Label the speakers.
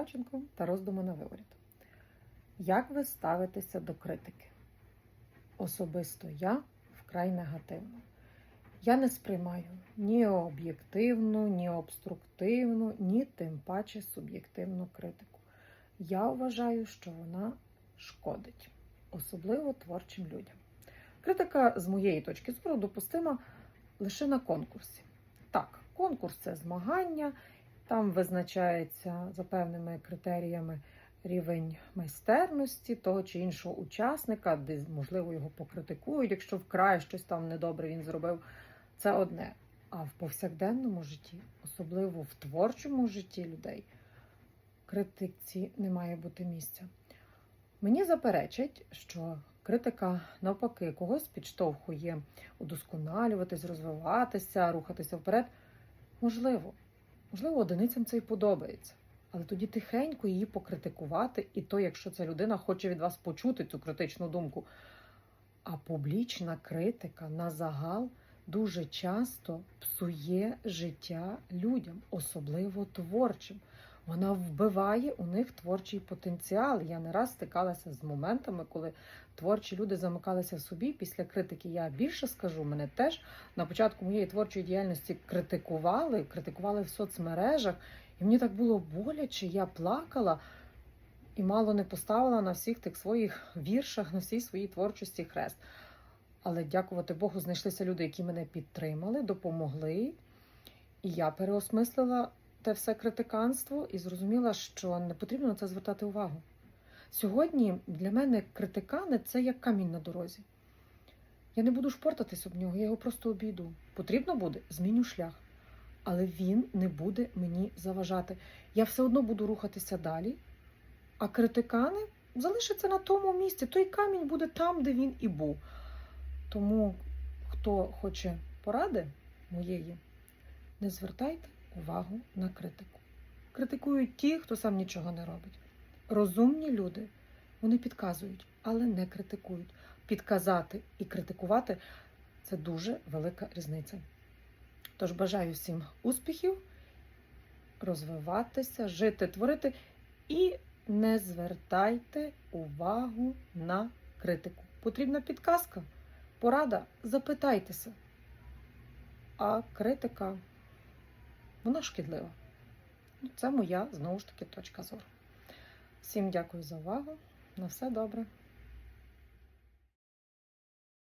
Speaker 1: Кравченко та роздуми на виворіт. Як ви ставитеся до критики? Особисто я вкрай негативно. Я не сприймаю ні об'єктивну, ні обструктивну, ні тим паче суб'єктивну критику. Я вважаю, що вона шкодить, особливо творчим людям. Критика, з моєї точки зору, допустима лише на конкурсі. Так, конкурс це змагання, там визначається за певними критеріями рівень майстерності того чи іншого учасника, де, можливо, його покритикують, якщо вкрай щось там недобре він зробив. Це одне. А в повсякденному житті, особливо в творчому житті людей, критиці не має бути місця. Мені заперечать, що критика навпаки когось підштовхує удосконалюватись, розвиватися, рухатися вперед. Можливо, можливо, одиницям це і подобається. Але тоді тихенько її покритикувати, і то, якщо ця людина хоче від вас почути цю критичну думку. А публічна критика на загал дуже часто псує життя людям, особливо творчим. Вона вбиває у них творчий потенціал. Я не раз стикалася з моментами, коли творчі люди замикалися в собі. Після критики я більше скажу, мене теж на початку моєї творчої діяльності критикували, критикували в соцмережах, і мені так було боляче, я плакала і мало не поставила на всіх тих своїх віршах, на всій своїй творчості хрест. Але дякувати Богу, знайшлися люди, які мене підтримали, допомогли. І я переосмислила те все критиканство і зрозуміла, що не потрібно на це звертати увагу. Сьогодні для мене критикани це як камінь на дорозі. Я не буду шпортатись об нього, я його просто обійду. Потрібно буде, зміню шлях. Але він не буде мені заважати. Я все одно буду рухатися далі, а критикани залишаться на тому місці. Той камінь буде там, де він і був. Тому, хто хоче поради моєї, не звертайте увагу на критику. Критикують ті, хто сам нічого не робить. Розумні люди вони підказують, але не критикують. Підказати і критикувати це дуже велика різниця. Тож бажаю всім успіхів, розвиватися, жити, творити і не звертайте увагу на критику. Потрібна підказка, порада, запитайтеся. А критика, вона шкідлива. Ну, Це моя знову ж таки точка зору. Всім дякую за увагу. На все добре.